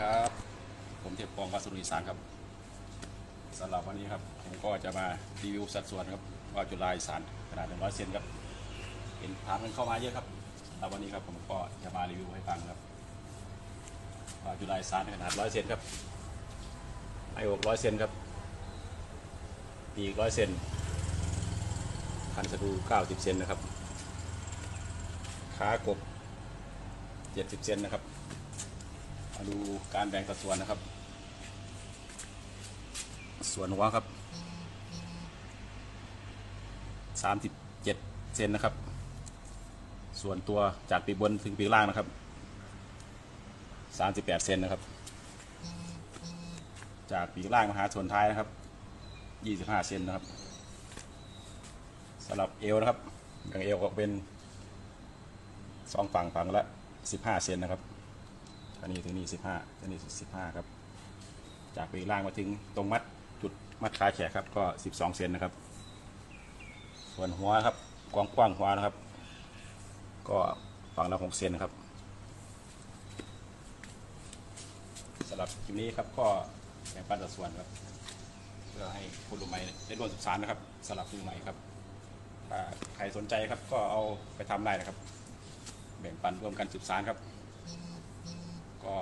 ครับ ผมเทพปองวัสดุอีสานครับสำหรับวันนี้ครับ ผมก็จะมารีวิวสัดส่วนครับว่าจุฬาอีสานขนาด 100 เซนครับเห็นถามกันเข้ามาเยอะครับสำหรับวันนี้ครับผมก็จะมารีวิวให้ฟังครับว่าจุฬาอีสานขนาด 100 เซนครับไออก100 เซนครับปีก100 เซนคันสะดู 90 เซนนะครับขากบ 70 เซนนะครับ มาดูการแบ่งสัดส่วนนะครับ ส่วนหัวครับ37เซนนะครับ ส่วนตัวจากปีกบนถึงปีกล่างนะครับ38เซนนะครับ จากปีกล่างมาหาส่วนท้ายนะครับ25เซนนะครับสำหรับเอวนะครับอย่างเอวก็เป็นสองฝั่งฝั่งละ15เซนนะครับ อันนี้ถึงนี่สิบห้าอันนี้สิบห้าครับ จากปีกล่างมาถึงตรงมัดจุดมัดขาแขนครับ ก็สิบสองเซนนะครับ ส่วนหัวครับกว้างกว้างหัวนะครับ ก็ฝั่งละหกเซนนะครับสำหรับคลิปนี้ครับก็แบ่งปันสัดส่วนครับ เพื่อให้ผู้รู้ใหม่ได้ร่วมศึกษานะครับสำหรับผู้รู้ใหม่ครับถ้าใครสนใจครับก็เอาไปทำได้นะครับ แบ่งปันร่วมกันศึกษาครับ ก็